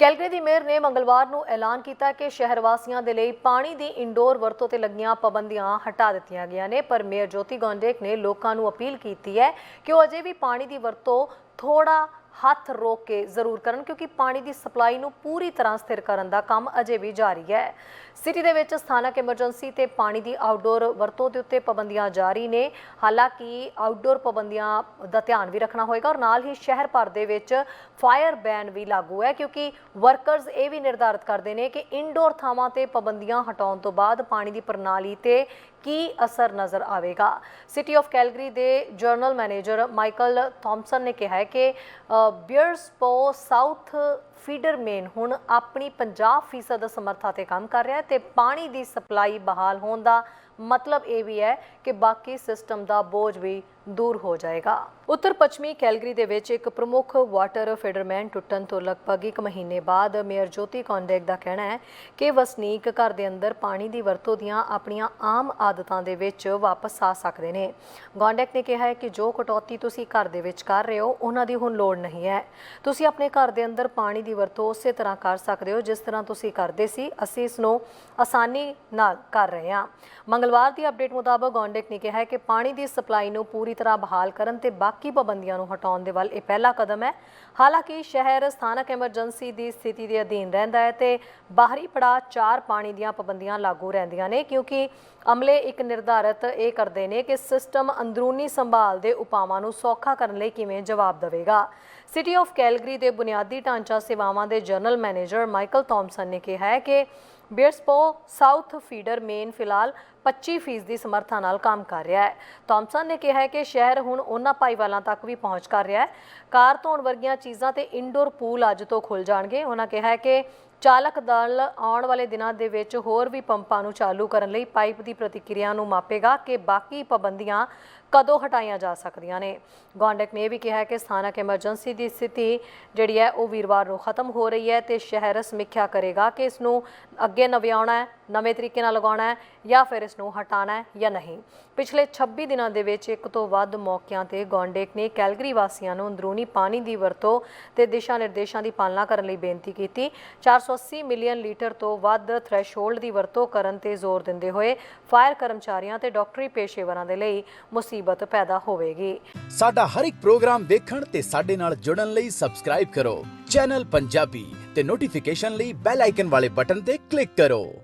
Calgary ਦੀ mayor ਨੇ ਮੰਗਲਵਾਰ ਨੂੰ ਐਲਾਨ ਕੀਤਾ ਕਿ ਸ਼ਹਿਰ ਵਾਸੀਆਂ ਦੇ ਲਈ ਪਾਣੀ ਦੀ ਇੰਡੋਰ ਵਰਤੋਂ ਤੇ ਲੱਗੀਆਂ ਪਾਬੰਦੀਆਂ ਹਟਾ ਦਿੱਤੀਆਂ ਗਈਆਂ ਨੇ, ਪਰ ਮੇਅਰ ਜੋਤੀ ਗੌਂਡੇਕ ਨੇ ਲੋਕਾਂ ਨੂੰ ਅਪੀਲ ਕੀਤੀ ਹੈ ਕਿ ਉਹ ਅਜੇ ਵੀ ਪਾਣੀ ਦੀ ਵਰਤੋਂ ਥੋੜਾ ਹੱਥ ਰੋਕ ਕੇ ਜ਼ਰੂਰ ਕਰਨ, ਕਿਉਂਕਿ ਪਾਣੀ ਦੀ ਸਪਲਾਈ ਨੂੰ ਪੂਰੀ ਤਰ੍ਹਾਂ ਸਥਿਰ ਕਰਨ ਦਾ ਕੰਮ ਅਜੇ ਵੀ ਜਾਰੀ ਹੈ। ਸਿਟੀ ਦੇ ਵਿੱਚ ਸਥਾਨਕ ਐਮਰਜੈਂਸੀ ਤੇ ਪਾਣੀ ਦੀ ਆਊਟਡੋਰ ਵਰਤੋਂ ਦੇ ਉੱਤੇ ਪਾਬੰਦੀਆਂ ਜਾਰੀ ਨੇ। ਹਾਲਾਂਕਿ ਆਊਟਡੋਰ ਪਾਬੰਦੀਆਂ ਦਾ ਧਿਆਨ ਵੀ ਰੱਖਣਾ ਹੋਏਗਾ ਔਰ ਨਾਲ ਹੀ ਸ਼ਹਿਰ ਭਰ ਦੇ ਵਿੱਚ ਫਾਇਰ ਬੈਨ ਵੀ ਲਾਗੂ ਹੈ, ਕਿਉਂਕਿ ਵਰਕਰਸ ਇਹ ਵੀ ਨਿਰਧਾਰਤ ਕਰਦੇ ਨੇ ਕਿ ਇਨਡੋਰ ਥਾਵਾਂ ਤੇ ਪਾਬੰਦੀਆਂ ਹਟਾਉਣ ਤੋਂ ਬਾਅਦ ਪਾਣੀ ਦੀ ਪ੍ਰਣਾਲੀ ਤੇ ਕੀ ਅਸਰ ਨਜ਼ਰ ਆਵੇਗਾ। ਸਿਟੀ ਆਫ ਕੈਲਗਰੀ ਦੇ ਜਨਰਲ ਮੈਨੇਜਰ ਮਾਈਕਲ ਥਾਮਸਨ ਨੇ ਕਿਹਾ ਹੈ ਕਿ ਬਿਅਰਸਪੋ ਸਾਊਥ ਫੀਡਰ ਮੇਨ ਹੁਣ ਆਪਣੀ 50% ਸਮਰੱਥਾ ਤੇ ਕੰਮ ਕਰ ਰਿਹਾ ਹੈ ਤੇ ਪਾਣੀ ਦੀ ਸਪਲਾਈ ਬਹਾਲ ਹੋਣ ਦਾ ਮਤਲਬ ਇਹ ਵੀ ਹੈ ਕਿ ਬਾਕੀ ਸਿਸਟਮ ਦਾ ਬੋਝ ਵੀ ਦੂਰ ਹੋ ਜਾਏਗਾ। ਉੱਤਰ ਪੱਛਮੀ ਕੈਲਗਰੀ ਦੇ ਵਿੱਚ ਇੱਕ ਪ੍ਰਮੁੱਖ ਵਾਟਰ ਫੀਡਰਮੈਨ ਟੁੱਟਣ ਤੋਂ ਲਗਭਗ ਇੱਕ ਮਹੀਨੇ ਬਾਅਦ ਮੇਅਰ ਜੋਤੀ ਕੌਂਡੇਕ ਦਾ ਕਹਿਣਾ ਹੈ ਕਿ ਵਸਨੀਕ ਘਰ ਦੇ ਅੰਦਰ ਪਾਣੀ ਦੀ ਵਰਤੋਂ ਦੀਆਂ ਆਪਣੀਆਂ ਆਮ ਆਦਤਾਂ ਦੇ ਵਿੱਚ ਵਾਪਸ ਆ ਸਕਦੇ ਨੇ। ਗੌਂਡੇਕ ਨੇ ਕਿਹਾ ਹੈ ਕਿ ਜੋ ਕਟੌਤੀ ਤੁਸੀਂ ਘਰ ਦੇ ਵਿੱਚ ਕਰ ਰਹੇ ਹੋ, ਉਹਨਾਂ ਦੀ ਹੁਣ ਲੋੜ ਨਹੀਂ। ਹੈ। ਤੁਸੀਂ ਆਪਣੇ ਘਰ ਦੇ ਅੰਦਰ ਪਾਣੀ ਦੀ ਵਰਤੋਂ ਉਸੇ ਤਰ੍ਹਾਂ ਕਰ ਸਕਦੇ ਹੋ ਜਿਸ ਤਰ੍ਹਾਂ ਤੁਸੀਂ ਕਰਦੇ ਸੀ। ਅਸੀਂ ਇਸ ਨੂੰ ਆਸਾਨੀ ਨਾਲ ਕਰ ਰਹੇ ਹਾਂ। ਮੰਗਲਵਾਰ ਦੀ ਅਪਡੇਟ ਮੁਤਾਬਕ ਗੌਂਡੇਕ ਨੇ ਕਿਹਾ ਹੈ ਕਿ ਪਾਣੀ ਦੀ ਸਪਲਾਈ ਨੂੰ ਪੂਰੀ ਤਰ੍ਹਾਂ ਬਹਾਲ ਕਰਨ ਤੇ ਬਾਕੀ ਪਾਬੰਦੀਆਂ ਨੂੰ ਹਟਾਉਣ ਦੇ ਵੱਲ ਇਹ ਪਹਿਲਾ ਕਦਮ ਹੈ। ਹਾਲਾਂਕਿ ਸ਼ਹਿਰ ਸਥਾਨਕ ਐਮਰਜੈਂਸੀ ਦੀ ਸਥਿਤੀ ਦੇ ਅਧੀਨ ਰਹਿੰਦਾ ਹੈ ਤੇ ਬਾਹਰੀ ਪੜਾ ਚਾਰ ਪਾਣੀ ਦੀਆਂ ਪਾਬੰਦੀਆਂ ਲਾਗੂ ਰਹਿੰਦੀਆਂ ਨੇ ਕਿਉਂਕਿ ਅਮਲੇ ਇੱਕ ਨਿਰਧਾਰਤ ਇਹ ਕਰਦੇ ਨੇ ਕਿ ਸਿਸਟਮ ਅੰਦਰੂਨੀ ਸੰਭਾਲ ਦੇ ਉਪਾਵਾਂ ਨੂੰ ਸੌਖਾ ਕਰਨ ਲਈ ਕਿਵੇਂ ਜਵਾਬ ਦੇਵੇਗਾ। ਸਿਟੀ ਆਫ ਕੈਲਗਰੀ ਦੇ ਬੁਨਿਆਦੀ ਢਾਂਚਾ ਸੇਵਾਵਾਂ ਦੇ ਜਨਰਲ ਮੈਨੇਜਰ ਮਾਈਕਲ ਥਾਮਸਨ ਨੇ ਕਿਹਾ ਹੈ ਕਿ ਬੀਅਰਸਪੋ ਸਾਊਥ ਫੀਡਰ ਮੇਨ ਫਿਲਹਾਲ 25% ਦੀ ਸਮਰੱਥਾ ਨਾਲ ਕੰਮ ਕਰ ਰਿਹਾ ਹੈ। ਥਾਮਸਨ ਨੇ ਕਿਹਾ ਹੈ ਕਿ ਸ਼ਹਿਰ ਹੁਣ ਉਹਨਾਂ ਭਾਈਵਾਲਾਂ ਤੱਕ ਵੀ ਪਹੁੰਚ ਕਰ ਰਿਹਾ ਹੈ। ਕਾਰ ਧੋਣ ਵਰਗੀਆਂ ਚੀਜ਼ਾਂ ਤੇ ਇਨਡੋਰ ਪੂਲ ਅੱਜ ਤੋਂ ਖੁੱਲ ਜਾਣਗੇ। ਉਹਨਾਂ ਕਿਹਾ ਹੈ ਕਿ ਚਾਲਕ ਦਲ ਆਉਣ ਵਾਲੇ ਦਿਨਾਂ ਦੇ ਵਿੱਚ ਹੋਰ ਵੀ ਪੰਪਾਂ ਨੂੰ ਚਾਲੂ ਕਰਨ ਲਈ ਪਾਈਪ ਦੀ ਪ੍ਰਤੀਕਿਰਿਆ ਨੂੰ ਮਾਪੇਗਾ ਕਿ ਬਾਕੀ ਪਾਬੰਦੀਆਂ ਕਦੋਂ ਹਟਾਈਆਂ ਜਾ ਸਕਦੀਆਂ ਨੇ? ਗੌਂਡਕ ਨੇ ਇਹ ਵੀ ਕਿਹਾ ਹੈ ਕਿ ਸਥਾਨਕ ਐਮਰਜੈਂਸੀ ਦੀ ਸਥਿਤੀ ਜਿਹੜੀ ਹੈ, ਉਹ ਵੀਰਵਾਰ ਨੂੰ ਖਤਮ ਹੋ ਰਹੀ ਹੈ ਤੇ ਸ਼ਹਿਰ ਸਮੀਖਿਆ ਕਰੇਗਾ ਕਿ ਇਸ ਨੂੰ ਅੱਗੇ ਨਵਿਆਉਣਾ ਹੈ, ਨਵੇਂ ਤਰੀਕੇ ਨਾਲ ਲਗਾਉਣਾ ਹੈ ਜਾਂ ਫਿਰ ਇਸ ਨੂੰ ਹਟਾਉਣਾ ਹੈ ਜਾਂ ਨਹੀਂ। ਪਿਛਲੇ 26 ਦਿਨਾਂ ਦੇ ਵਿੱਚ ਇੱਕ ਤੋਂ ਵੱਧ ਮੌਕਿਆਂ ਤੇ ਗੌਂਡੇਕ ਨੇ ਕੈਲਗਰੀ ਵਾਸੀਆਂ ਨੂੰ ਅੰਦਰੂਨੀ ਪਾਣੀ ਦੀ ਵਰਤੋਂ ਤੇ ਦਿਸ਼ਾ ਨਿਰਦੇਸ਼ਾਂ ਦੀ ਪਾਲਣਾ ਕਰਨ ਲਈ ਬੇਨਤੀ ਕੀਤੀ। 480 ਮਿਲੀਅਨ ਲੀਟਰ ਤੋਂ ਵੱਧ ਥ੍ਰੈਸ਼ਹੋਲਡ ਦੀ ਵਰਤੋਂ ਕਰਨ ਤੇ ਜ਼ੋਰ ਦਿੰਦੇ ਹੋਏ ਫਾਇਰ ਕਰਮਚਾਰੀਆਂ ਤੇ ਡਾਕਟਰੀ ਪੇਸ਼ੇਵਰਾਂ ਦੇ ਲਈ ਮੁਸੀਬਤ ਪੈਦਾ ਹੋਵੇਗੀ। ਸਾਡਾ ਹਰ ਇੱਕ ਪ੍ਰੋਗਰਾਮ ਦੇਖਣ ਤੇ ਸਾਡੇ ਨਾਲ ਜੁੜਨ ਲਈ ਸਬਸਕ੍ਰਾਈਬ ਕਰੋ। ਚੈਨਲ ਪੰਜਾਬੀ ਤੇ ਨੋਟੀਫਿਕੇਸ਼ਨ ਲਈ ਬੈਲ ਆਈਕਨ ਵਾਲੇ ਬਟਨ ਤੇ ਕਲਿੱਕ ਕਰੋ।